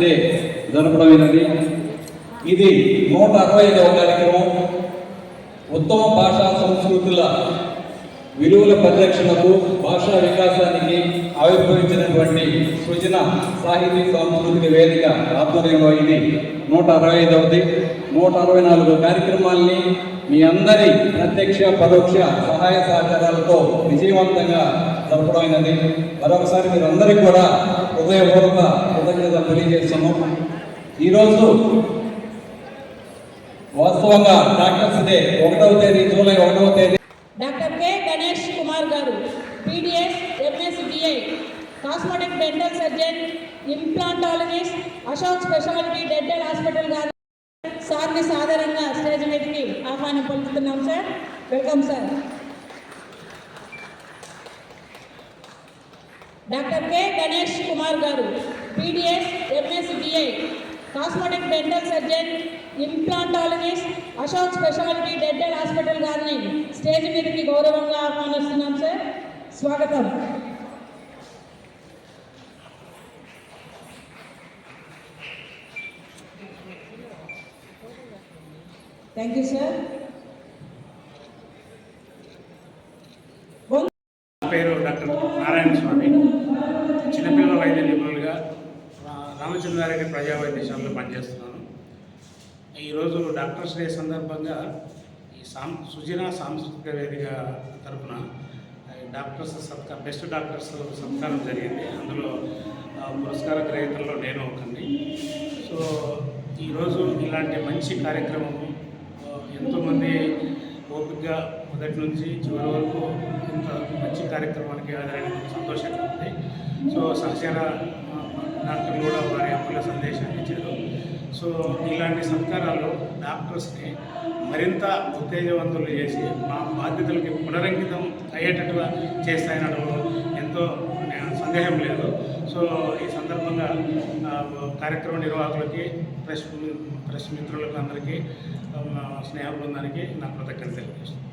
Day జరపడమైనది ఇది నూట అరవై ఐదవ కార్యక్రమం. ఉత్తమ భాషా సంస్కృతుల విలువల పరిరక్షణకు భాషా వికాసానికి ఆవిర్భవించినటువంటి సృజన సాహితీ సాంస్కృతిక వేదిక ఆధ్వర్యంలో ఇది నూట అరవై ఐదవది నూట అరవై నాలుగు కార్యక్రమాల్ని మీ అందరి ప్రత్యక్ష పరోక్ష సహాయ సహకారాలతో విజయవంతంగా జరపడమైనది మరొకసారి మీరందరికీ కూడా హృదయపూర్వక కృతజ్ఞత తెలియజేస్తున్నాం. ఈరోజు వాస్తవంగా డాక్టర్స్ డే ఒకటవ తేదీ జూలై ఒకటవ తేదీ కుమార్ గారు PDS MSBI cosmetic dental surgeon implantologist Ashok specialty dental hospital గారు సార్ని సాధారణంగా స్టేజ్ మీదకి ఆహ్వానం పొందుతున్నాం sir. Welcome sir doctor K Ganesh Kumar గారు PDS MSBI cosmetic dental surgeon implantologist Ashok specialty dental hospital గారిని స్టేజ్ మీదకి గౌరవంగా ఆహ్వానిస్తున్నాం సార్ స్వాగతం. థ్యాంక్ యూ సార్ పేరు డాక్టర్ నారాయణ స్వామి. చిన్నపిల్లల వైద్య నిపుణులుగా రా- రామచంద్రారెడ్డి ప్రజా వైద్యశాలలో పనిచేస్తున్నాను. ఈరోజు డాక్టర్స్ డే సందర్భంగా ఈ సాం సుజన సాంస్కృతిక వేదిక తరఫున డాక్టర్స్ సత్కా బెస్ట్ డాక్టర్స్ సత్కారం జరిగింది. అందులో పురస్కార గ్రహీతల్లో నేను ఒకరిని సో ఈరోజు ఇలాంటి మంచి కార్యక్రమం ఎంతోమంది ఓపికగా మొదటి నుంచి చివరి వరకు ఇంత మంచి కార్యక్రమానికి హాజరైనందుకు సంతోషంగా ఉంది. సో సహచర డాక్టర్లు కూడా వారి అమూల్య సందేశాన్ని ఇచ్చారు. సో ఇలాంటి సత్కారాలు డాక్టర్స్ని మరింత ఉత్తేజవంతులు చేసి మా బాధ్యతలకి పునరంకితం అయ్యేటట్టుగా చేస్తాయనడంలో ఎంతో సందేహం లేదు. సో ఈ సందర్భంగా కార్యక్రమ నిర్వాహకులకి ప్రెస్ ప్రెస్ మిత్రులకు అందరికీ స్నేహ బృందానికి నా కృతజ్ఞతలు తెలియజేస్తున్నాను.